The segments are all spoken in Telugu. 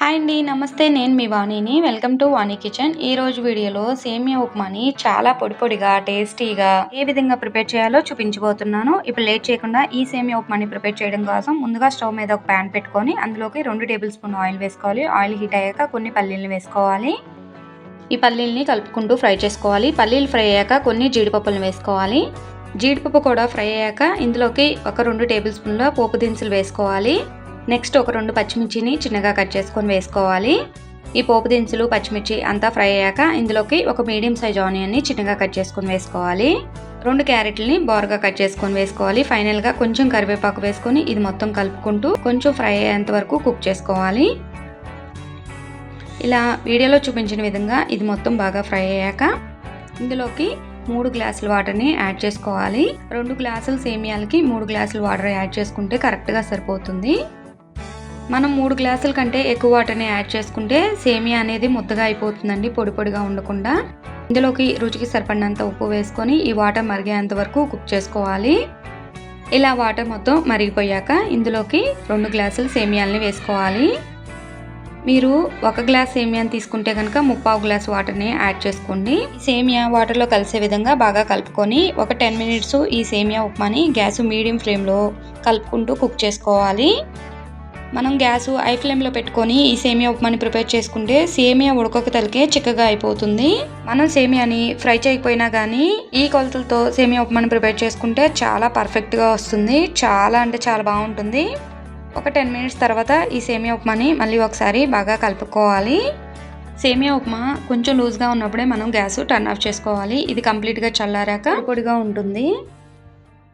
హాయ్ అండి నమస్తే నేను మీ వాణిని. Welcome to Vani kitchen. ఈ రోజు వీడియోలో సేమియా ఉప్మాని చాలా పొడి పొడిగా టేస్టీగా ఏ విధంగా ప్రిపేర్ చేయాలో చూపించబోతున్నాను. ఇప్పుడు లేట్ చేయకుండా ఈ సేమియా ఉప్మాని ప్రిపేర్ చేయడం కోసం ముందుగా స్టవ్ మీద ఒక ప్యాన్ పెట్టుకొని అందులోకి రెండు టేబుల్ స్పూన్ ఆయిల్ వేసుకోవాలి. ఆయిల్ హీట్ అయ్యాక కొన్ని పల్లీలు వేసుకోవాలి. ఈ పల్లీల్ని కలుపుకుంటూ ఫ్రై చేసుకోవాలి. పల్లీలు ఫ్రై అయ్యాక కొన్ని జీడిపప్పులను వేసుకోవాలి. జీడిపప్పు కూడా ఫ్రై అయ్యాక ఇందులోకి ఒక రెండు టేబుల్ స్పూన్ల పోపు దినుసులు వేసుకోవాలి. నెక్స్ట్ ఒక రెండు పచ్చిమిర్చిని చిన్నగా కట్ చేసుకొని వేసుకోవాలి. ఈ పోపు దినుసులు పచ్చిమిర్చి అంతా ఫ్రై అయ్యాక ఇందులోకి ఒక మీడియం సైజ్ ఆనియన్ని చిన్నగా కట్ చేసుకొని వేసుకోవాలి. రెండు క్యారెట్లని బోర్గా కట్ చేసుకొని వేసుకోవాలి. ఫైనల్గా కొంచెం కరివేపాకు వేసుకొని ఇది మొత్తం కలుపుకుంటూ కొంచెం ఫ్రై అయ్యేంత వరకు కుక్ చేసుకోవాలి. ఇలా వీడియోలో చూపించిన విధంగా ఇది మొత్తం బాగా ఫ్రై అయ్యాక ఇందులోకి మూడు గ్లాసుల వాటర్ని యాడ్ చేసుకోవాలి. రెండు గ్లాసులు సేమియాలకి మూడు గ్లాసులు వాటర్ యాడ్ చేసుకుంటే కరెక్ట్గా సరిపోతుంది. మనం మూడు గ్లాసుల కంటే ఎక్కువ వాటర్ని యాడ్ చేసుకుంటే సేమియా అనేది ముద్దగా అయిపోతుందండి పొడి పొడిగా ఉండకుండా. ఇందులోకి రుచికి సరిపడినంత ఉప్పు వేసుకొని ఈ వాటర్ మరిగేంత వరకు కుక్ చేసుకోవాలి. ఇలా వాటర్ మొత్తం మరిగిపోయాక ఇందులోకి రెండు గ్లాసులు సేమియాలని వేసుకోవాలి. మీరు ఒక గ్లాస్ సేమియాని తీసుకుంటే కనుక ముప్పావు గ్లాస్ వాటర్ని యాడ్ చేసుకోండి. సేమియా వాటర్లో కలిసే విధంగా బాగా కలుపుకొని ఒక టెన్ మినిట్స్ ఈ సేమియా ఉప్మాని గ్యాస్ మీడియం ఫ్లేమ్లో కలుపుకుంటూ కుక్ చేసుకోవాలి. మనం గ్యాస్ ఐ ఫ్లేమ్లో పెట్టుకొని ఈ సేమియా ఉప్మాని ప్రిపేర్ చేసుకుంటే సేమియా ఉడకొక తలకే చిక్కగా అయిపోతుంది. మనం సేమియాని ఫ్రై చేయకపోయినా కానీ ఈ కొలతలతో సేమియా ఉప్మాని ప్రిపేర్ చేసుకుంటే చాలా పర్ఫెక్ట్గా వస్తుంది. చాలా అంటే చాలా బాగుంటుంది. ఒక టెన్ మినిట్స్ తర్వాత ఈ సేమియా ఉప్మాని మళ్ళీ ఒకసారి బాగా కలుపుకోవాలి. సేమియా ఉప్మా కొంచెం లూజ్గా ఉన్నప్పుడే మనం గ్యాస్ టర్న్ ఆఫ్ చేసుకోవాలి. ఇది కంప్లీట్గా చల్లారాక పొడిగా ఉంటుంది.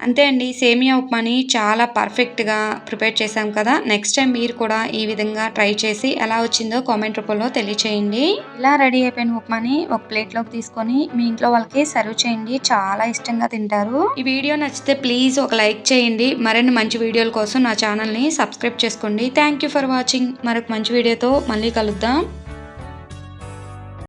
అంతే అండి సేమియా ఉప్మాని చాలా పర్ఫెక్ట్గా ప్రిపేర్ చేశాం కదా. నెక్స్ట్ టైం మీరు కూడా ఈ విధంగా ట్రై చేసి ఎలా వచ్చిందో కామెంట్ రూపంలో తెలియచేయండి. ఇలా రెడీ అయిపోయిన ఉప్మాని ఒక ప్లేట్లోకి తీసుకొని మీ ఇంట్లో వాళ్ళకి సర్వ్ చేయండి. చాలా ఇష్టంగా తింటారు. ఈ వీడియో నచ్చితే ప్లీజ్ ఒక లైక్ చేయండి. మరిన్ని మంచి వీడియోల కోసం నా ఛానల్ని సబ్స్క్రైబ్ చేసుకోండి. Thank for watching. మరొక మంచి వీడియోతో మళ్ళీ కలుద్దాం.